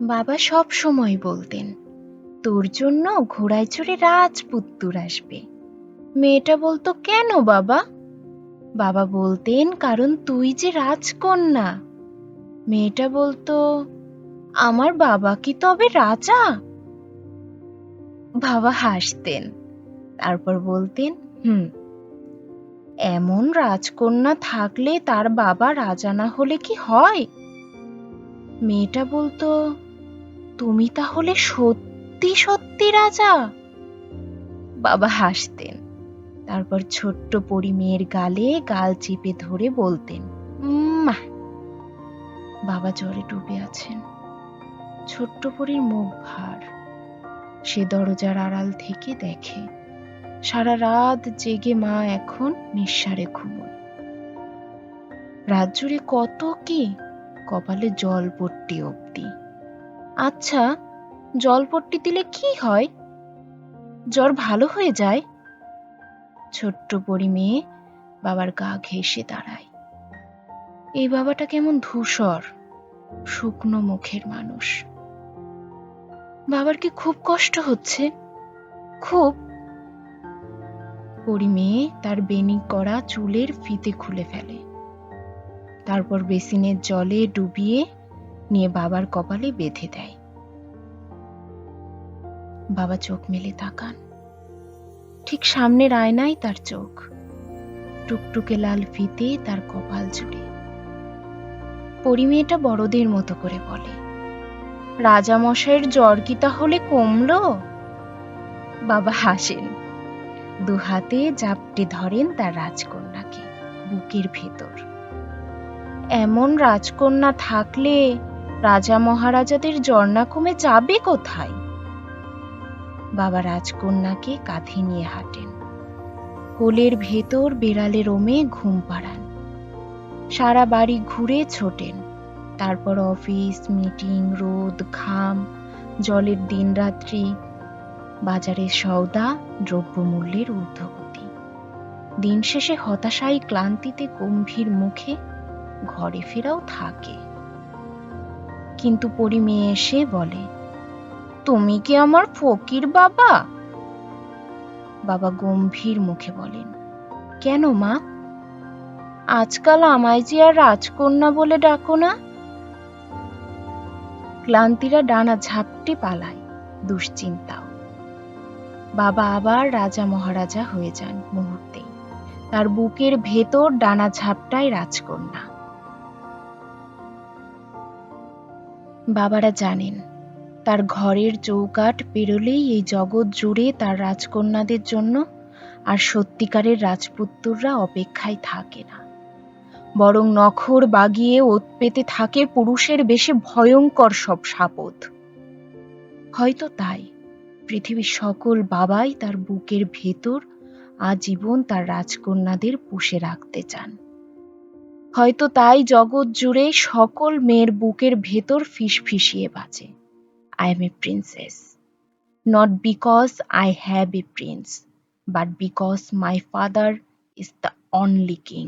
বাবা সব সময় বলতেন, তোর জন্য ঘোড়ায় চড়ে রাজপুত্তুর আসবে। মেয়েটা বলতো, কেন বাবা? বাবা বলতেন, কারণ তুই যে রাজকন্যা। মেয়েটা বলতো, আমার বাবা কি তবে রাজা? বাবা হাসতেন, তারপর বলতেন, হুম, এমন রাজকন্যা থাকলে তার বাবা রাজা না হলে কি হয়? মেয়েটা বলতো তুমি তাহলে সত্যি সত্যি রাজা? বাবা হাসতেন। তারপর ছোট্ট পরি মেয়ের গালে গাল চেপে ধরে বলতেন মা বাবা জ্বরে ডুবে আছেন। ছোট্ট পরীর মুখ ভার। সে দরজার আড়াল থেকে দেখে, সারা রাত জেগে মা এখন নিঃসারে ঘুমোয়। রাত জুড়ে কত কি, কপালে জল জলপট্টি অবধি। আচ্ছা জলপট্টি দিলে কি হয়? জ্বর ভালো হয়ে যায়? ছোট্ট পরি মেয়ে, বাবার গা ঘেঁষে দাঁড়ায়। এই বাবাটা কেমন ধূসর, শুকনো মুখের মানুষ। বাবার কি খুব কষ্ট হচ্ছে? খুব। পরি মেয়ে তার বেনি করা চুলের ফিতে খুলে ফেলে। তারপর বেসিনের জলে ডুবিয়ে নিয়ে বাবার কপালে বেঁধে দেয়। বাবা চোখ মেলে তাকান। ঠিক সামনের আয়নায় তার চোখ। টুকটুকে লাল ফিতে তার কপাল জুড়ে পরিমেয়েটা বড়দের মতো করে বলে, রাজামশাইয়ের জ্বর কি তাহলে কমলো? বাবা হাসেন, দু হাতে জাপটে ধরেন তার রাজকন্যাকে বুকের ভেতর। এমন রাজকন্যা থাকলে রাজা মহারাজাদের না কমে যাবে কোথায়? বাবা রাজকন্যাকে কাঁধে নিয়ে হাঁটেন। কোলের ভেতর বেড়ালে রোমে ঘুম পাড়ান। সারা বাড়ি ঘুরে ছোটেন। তারপর অফিস, মিটিং, রোদ, ঘাম, জলের দিনরাত্রি, বাজারের সওদা, দ্রব্যমূল্যের ঊর্ধ্বগতি। দিন শেষে হতাশায় ক্লান্তিতে গম্ভীর মুখে ঘরে ফেরাও থাকে। কিন্তু পরি মেয়ে এসে বলে, তুমি কি আমার ফকির বাবা? বাবা গম্ভীর মুখে বলেন, কেন মা? আজকাল আমায় যে আর রাজকন্যা বলে ডাকো না? ক্লান্তিরা ডানা ঝাপটে পালায়, দুশ্চিন্তাও। বাবা আবার রাজা মহারাজা হয়ে যান মুহূর্তেই। তার বুকের ভেতর ডানা ঝাপটায় রাজকন্যা। বাবারা জানেন, তার ঘরের চৌকাট পেরোলেই এই জগৎ জুড়ে তার রাজকন্যাদের জন্য আর সত্যিকারের রাজপুত্তররা অপেক্ষায় থাকে না। বরং নখর বাগিয়ে ওত পেতে থাকে পুরুষের বেশে ভয়ঙ্কর সব সাপদ হয়তো তাই, পৃথিবীর সকল বাবাই তার বুকের ভেতর আজীবন তার রাজকন্যাদের পুষে রাখতে চান। হয়তো তাই জগৎ জুড়ে সকল মেয়ের বুকের ভেতর ফিসফিসিয়ে বাজে। I am a princess not because I have a prince but because my father is the only king